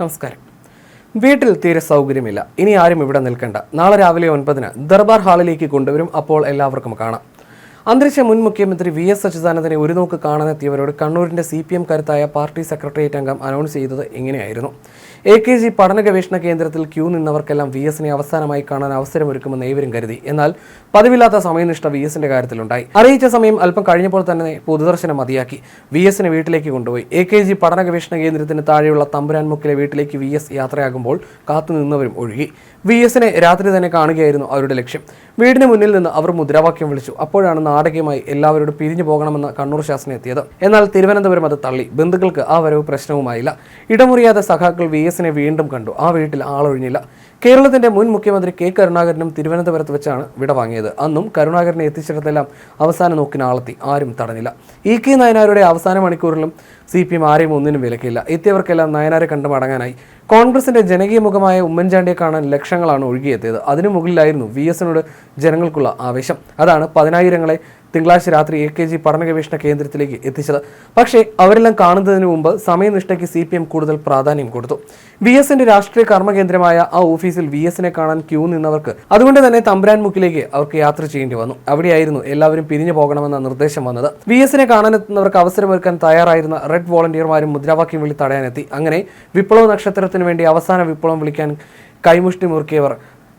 നമസ്കാരം. വീട്ടിൽ തീരെ സൗകര്യമില്ല. ഇനി ആരും ഇവിടെ നിൽക്കണ്ട. നാളെ രാവിലെ ഒൻപതിന് ദർബാർ ഹാളിലേക്ക് കൊണ്ടുവരും അപ്പോൾ എല്ലാവർക്കും കാണാം. അന്തരിച്ച മുൻ മുഖ്യമന്ത്രി വി എസ് അച്യുതാനന്ദനെ ഒരു നോക്ക് കാണാനെത്തിയവരോട് കണ്ണൂരിന്റെ സി പി എം കരുത്തായ പാർട്ടി സെക്രട്ടേറിയറ്റ് അംഗം അനൗൺസ് ചെയ്തത് ഇങ്ങനെയായിരുന്നു. എ കെ ജി പഠന ഗവേഷണ കേന്ദ്രത്തിൽ ക്യൂ നിന്നവർക്കെല്ലാം വി എസിനെ അവസാനമായി കാണാൻ അവസരമൊരുക്കുമെന്ന് ഏവരും കരുതി. എന്നാൽ പതിവില്ലാത്ത സമയനിഷ്ഠ വി എസിന്റെ കാര്യത്തിലുണ്ടായി. അറിയിച്ച സമയം അല്പം കഴിഞ്ഞപ്പോൾ തന്നെ പൊതുദർശനം മതിയാക്കി. വി എസിനെ വീട്ടിലേക്ക് കൊണ്ടുപോയി. എ കെ ജി പഠന ഗവേഷണ കേന്ദ്രത്തിന് താഴെയുള്ള തമ്പുരാൻമുക്കിലെ വീട്ടിലേക്ക് വി എസ് യാത്രയാകുമ്പോൾ കാത്തുനിന്നവരും ഒഴുകി. വി എസിനെ രാത്രി തന്നെ കാണുകയായിരുന്നു അവരുടെ ലക്ഷ്യം. വീടിന് മുന്നിൽ നിന്ന് അവർ മുദ്രാവാക്യം വിളിച്ചു. അപ്പോഴാണ് നാടകീയമായി എല്ലാവരോടും പിരിഞ്ഞു പോകണമെന്ന് കണ്ണൂർ ശാസന എത്തിയത്. എന്നാൽ തിരുവനന്തപുരം അത് തള്ളി. ബന്ധുക്കൾക്ക് ആ വരവ് പ്രശ്നവുമായില്ല. ഇടമുറിയാതെ സഖാക്കൾ വി എസിനെ വീണ്ടും കണ്ടു. ആ വീട്ടിൽ ആളൊഴിഞ്ഞില്ല. കേരളത്തിന്റെ മുൻ മുഖ്യമന്ത്രി കെ കരുണാകരനും തിരുവനന്തപുരത്ത് വെച്ചാണ് വിട വാങ്ങിയത്. അന്നും കരുണാകരനെ എത്തിച്ചിടത്തെല്ലാം അവസാന നോക്കിന് നാളെത്തി ആരും തടഞ്ഞില്ല. ഇ കെ നായനാരുടെ അവസാന മണിക്കൂറിലും സി പി എം ആരെയും ഒന്നിനും വിലക്കില്ല എത്തിയവർക്കെല്ലാം നയനാരെ കണ്ടു മടങ്ങാനായി. കോൺഗ്രസിന്റെ ജനകീയ മുഖമായ ഉമ്മൻചാണ്ടിയെ കാണാൻ ലക്ഷങ്ങളാണ് ഒഴുകിയെത്തിയത്. അതിനു മുകളിലായിരുന്നു വി എസിനോട് ജനങ്ങൾക്കുള്ള ആവേശം. അതാണ് പതിനായിരങ്ങളെ തിങ്കളാഴ്ച രാത്രി എ കെ ജി പഠന ഗവേഷണ കേന്ദ്രത്തിലേക്ക് എത്തിച്ചത്. പക്ഷേ അവരെല്ലാം കാണുന്നതിന് മുമ്പ് സമയനിഷ്ഠയ്ക്ക് സി പി എം കൂടുതൽ പ്രാധാന്യം കൊടുത്തു. വി എസിന്റെ രാഷ്ട്രീയ കർമ്മകേന്ദ്രമായ ആ ഓഫീസിൽ വി എസിനെ കാണാൻ ക്യൂ നിന്നവർക്ക് അതുകൊണ്ട് തന്നെ തമ്പുരാൻമുക്കിലേക്ക് അവർക്ക് യാത്ര ചെയ്യേണ്ടി വന്നു. അവിടെയായിരുന്നു എല്ലാവരും പിരിഞ്ഞു പോകണമെന്ന നിർദ്ദേശം വന്നത്. വി എസിനെ കാണാനെത്തുന്നവർക്ക് അവസരമൊരുക്കാൻ തയ്യാറായിരുന്ന റെഡ് വോളണ്ടിയർമാരും മുദ്രാവാക്യം വിളി തടയാനെത്തി. അങ്ങനെ വിപ്ലവ നക്ഷത്രത്തിന് വേണ്ടി അവസാന വിപ്ലവം വിളിക്കാൻ കൈമുഷ്ടി മുറുക്കിയവർ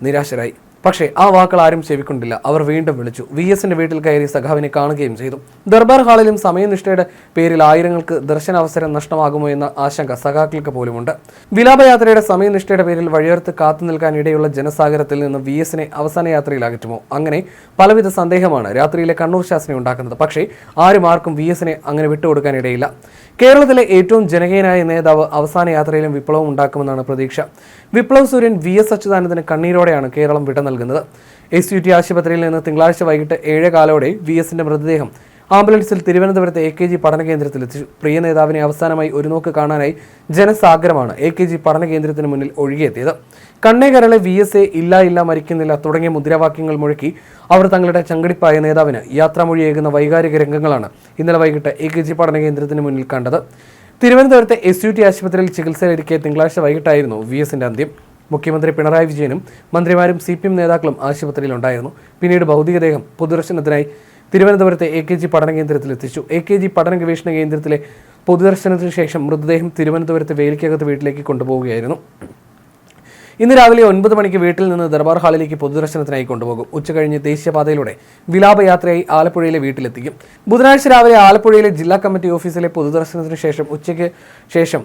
നിരാശരായി. പക്ഷേ ആ വാക്കുകൾ ആരും ചെവിക്കൊണ്ടില്ല. അവർ വീണ്ടും വിളിച്ചു. വി എസിന്റെ വീട്ടിൽ കയറി സഖാവിനെ കാണുകയും ചെയ്തു. ദർബാർ ഹാളിലും സമയനിഷ്ഠയുടെ പേരിൽ ആയിരങ്ങൾക്ക് ദർശനാവസരം നഷ്ടമാകുമോ എന്ന ആശങ്ക സഖാക്കൾക്ക് പോലുമുണ്ട്. വിലാപയാത്രയുടെ സമയനിഷ്ഠയുടെ പേരിൽ വഴിയോർത്ത് കാത്തു നിൽക്കാൻ ഇടയുള്ള ജനസാഗരത്തിൽ നിന്ന് വി എസിനെ അവസാന യാത്രയിൽ അകറ്റുമോ അങ്ങനെ പലവിധ സന്ദേഹമാണ് രാത്രിയിലെ കണ്ണൂർ ശാസന ഉണ്ടാക്കുന്നത്. പക്ഷേ ആരും ആർക്കും വി എസിനെ അങ്ങനെ വിട്ടുകൊടുക്കാൻ ഇടയില്ല കേരളത്തിലെ ഏറ്റവും ജനകീയനായ നേതാവ് അവസാന യാത്രയിലും വിപ്ലവം ഉണ്ടാക്കുമെന്നാണ് പ്രതീക്ഷ. വിപ്ലവ് സൂര്യൻ വി എസ് അച്യുതാനന്ദന് കണ്ണീരോടെയാണ് കേരളം വിട നൽകുന്നത്. എസ് യു ടി ആശുപത്രിയിൽ നിന്ന് തിങ്കളാഴ്ച വൈകിട്ട് ഏഴ് കാലോടെ വി എസിന്റെ മൃതദേഹം ആംബുലൻസിൽ തിരുവനന്തപുരത്ത് എ കെ ജി പഠന കേന്ദ്രത്തിൽ എത്തി പ്രിയ നേതാവിനെ അവസാനമായി ഒരു നോക്ക് കാണാനായി ജനസാഗരമാണ് എ കെ ജി പഠന കേന്ദ്രത്തിന് മുന്നിൽ ഒഴുകിയെത്തിയത്. കണ്ണേകരളെ വി എസ് എ ഇല്ല ഇല്ല മരിക്കുന്നില്ല തുടങ്ങിയ മുദ്രാവാക്യങ്ങൾ മുഴക്കി അവർ തങ്ങളുടെ ചങ്കടിപ്പായ നേതാവിന് യാത്രാമൊഴിയേകുന്ന വൈകാരിക രംഗങ്ങളാണ് ഇന്നലെ വൈകിട്ട് എ കെ ജി പഠന കേന്ദ്രത്തിന് മുന്നിൽ കണ്ടത്. തിരുവനന്തപുരത്തെ എസ് യു ടി ആശുപത്രിയിൽ ചികിത്സയിലിരിക്കെ തിങ്കളാഴ്ച വൈകിട്ടായിരുന്നു വി എസിന്റെ അന്ത്യം. മുഖ്യമന്ത്രി പിണറായി വിജയനും മന്ത്രിമാരും സി പി എം നേതാക്കളും ആശുപത്രിയിലുണ്ടായിരുന്നു. പിന്നീട് ഭൗതികദേഹം പൊതുദർശനത്തിനായി തിരുവനന്തപുരത്തെ എ കെ ജി പഠന കേന്ദ്രത്തിൽ എത്തിച്ചു. എ കെ ജി പഠന ഗവേഷണ കേന്ദ്രത്തിലെ പൊതുദർശനത്തിന് ശേഷം മൃതദേഹം തിരുവനന്തപുരത്തെ വേലിക്കകത്ത് വീട്ടിലേക്ക് കൊണ്ടുപോവുകയായിരുന്നു. ഇന്ന് രാവിലെ ഒൻപത് മണിക്ക് വീട്ടിൽ നിന്ന് ദർബാർ ഹാളിലേക്ക് പൊതുദർശനത്തിനായി കൊണ്ടുപോകും. ഉച്ചകഴിഞ്ഞ് ദേശീയപാതയിലൂടെ വിലാപയാത്രയായി ആലപ്പുഴയിലെ വീട്ടിലെത്തിക്കും. ബുധനാഴ്ച രാവിലെ ആലപ്പുഴയിലെ ജില്ലാ കമ്മിറ്റി ഓഫീസിലെ പൊതുദർശനത്തിന് ശേഷം ഉച്ചയ്ക്ക് ശേഷം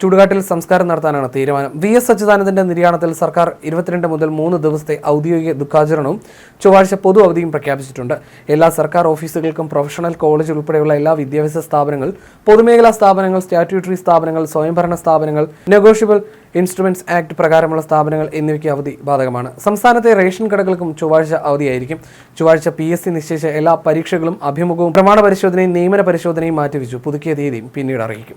ചുടുകാട്ടിൽ സംസ്കാരം നടത്താനാണ് തീരുമാനം. വി എസ് അച്യുതാനന്ദന്റെ നിര്യാണത്തിൽ സർക്കാർ ഇരുപത്തിരണ്ട് മുതൽ മൂന്ന് ദിവസത്തെ ഔദ്യോഗിക ദുഃഖാചരണവും ചൊവ്വാഴ്ച പൊതു അവധിയും പ്രഖ്യാപിച്ചിട്ടുണ്ട്. എല്ലാ സർക്കാർ ഓഫീസുകൾക്കും പ്രൊഫഷണൽ കോളേജ് ഉൾപ്പെടെയുള്ള എല്ലാ വിദ്യാഭ്യാസ സ്ഥാപനങ്ങൾ പൊതുമേഖലാ സ്ഥാപനങ്ങൾ സ്റ്റാറ്റ്യൂട്ടറി സ്ഥാപനങ്ങൾ സ്വയംഭരണ സ്ഥാപനങ്ങൾ നെഗോഷ്യബിൾ ഇൻസ്ട്രുമെന്റ്സ് ആക്ട് പ്രകാരമുള്ള സ്ഥാപനങ്ങൾ എന്നിവയ്ക്ക് അവധി ബാധകമാണ്. സംസ്ഥാനത്തെ റേഷൻ കടകൾക്കും ചൊവ്വാഴ്ച അവധിയായിരിക്കും. ചൊവ്വാഴ്ച പി എസ് സി നിശ്ചയിച്ച എല്ലാ പരീക്ഷകളും അഭിമുഖവും പ്രമാണ പരിശോധനയും നിയമന പരിശോധനയും മാറ്റിവെച്ചു. പുതുക്കിയ തീയതിയും പിന്നീട് അറിയിക്കും.